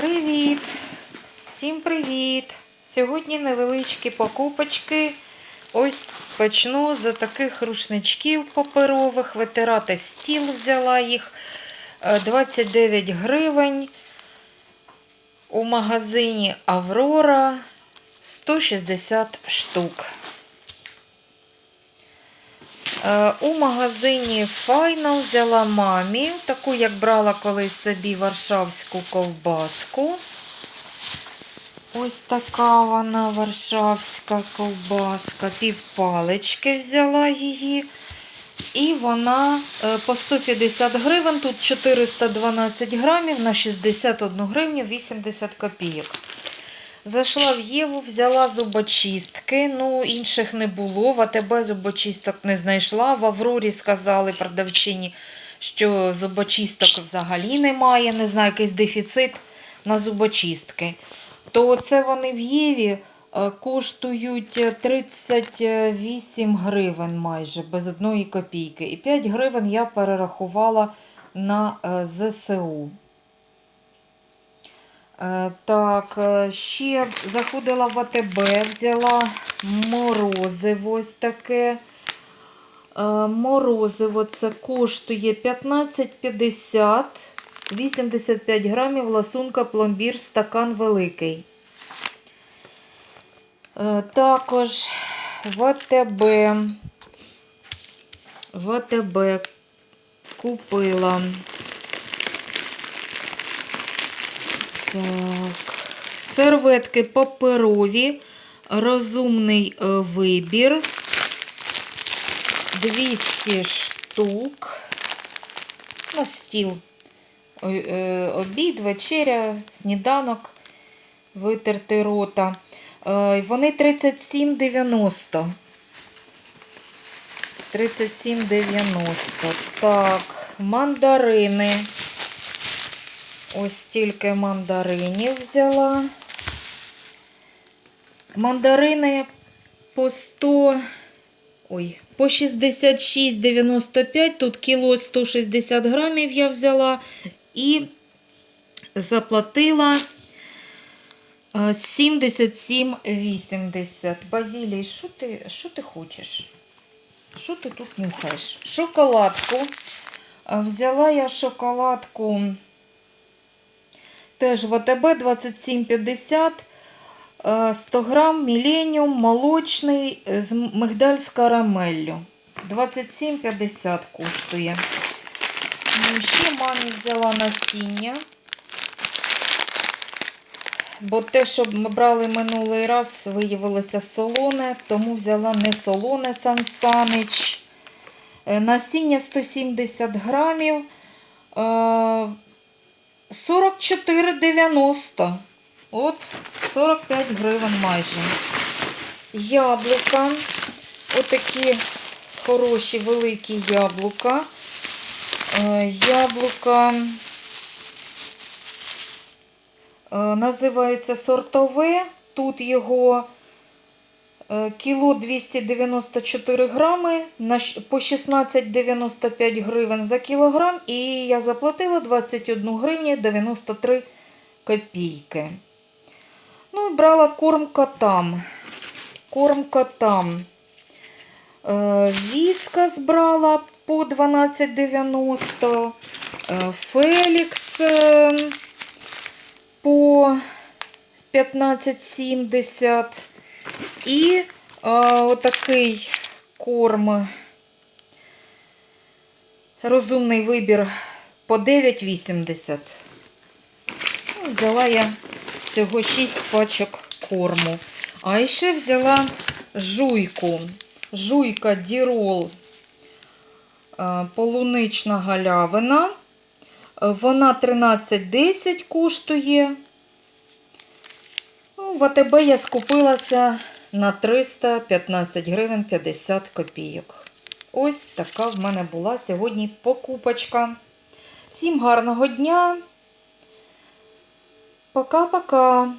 Привіт! Всім привіт! Сьогодні невеличкі покупочки. Ось почну з таких рушничків паперових. Витирати стіл взяла їх. Е, 29 гривень. У магазині Аврора 160 штук. Е, У магазині Final взяла мамі, таку, як брала колись собі варшавську ковбаску. Ось така вона варшавська ковбаска. Півпалички взяла її. І вона е, по 150 гривень, тут 412 грамів на 61 гривню 80 копійок. Зайшла в Єву, взяла зубочистки. Ну, інших не було. В АТБ зубочисток не знайшла. В Аврорі сказали продавчині, що зубочисток взагалі немає. Не знаю, якийсь дефіцит на зубочистки. То це вони в Єві е, коштують 38 гривень майже без одної копійки. І 5 гривень я перерахувала на е, ЗСУ. Е, Так, е, ще заходила в АТБ, взяла морозиво ось таке. Е, Морозиво це коштує 15,50, 85 грамів, ласунка, пломбір, стакан великий. Також в АТБ, в АТБ купила Так. Серветки паперові, розумний е, вибір. 200 штук. На стіл. Е, Обід, вечеря, сніданок, витерти рота. Е, Вони 37,90. 37,90. Так, мандарини. Ось стільки мандаринів взяла. Мандарини по 100, ой, по 66,95, тут кіло 160 грамів я взяла і заплатила е, 77,80. Базілій, що ти, що ти хочеш? Що ти тут нюхаєш? Шоколадку. Е, Взяла я шоколадку. Теж в АТБ 27,50, е, 100 грам, міленіум, молочний, е, з мигдаль з карамеллю. 27,50 коштує. Ну, Ще мамі взяла насіння. Бо те, що ми брали минулий раз, виявилося солоне, тому взяла не солоне Сан Санич. Е, Насіння 170 грамів. Е, 44,90. От 45 гривень майже. Яблука. Отакі хороші великі яблука. Е, Яблука е, називається сортове. Тут його кіло 294 грами по 16,95 гривень за кілограм. І я заплатила 21 гривню 93 копійки. Ну брала корм котам. Корм котам. Е, Віскас брала по 12,90. Е, Фелікс е, по 15,70. І е, отакий корм. Розумний вибір по 9,80. Ну, взяла я всього 6 пачок корму. А ще взяла жуйку. Жуйка Дірол е, полунична галявина. Е, Вона 13,10 коштує. Ну, в АТБ я скупилася на 315 гривень 50 копійок. Ось така в мене була сьогодні покупочка. Всім гарного дня! Пока-пока!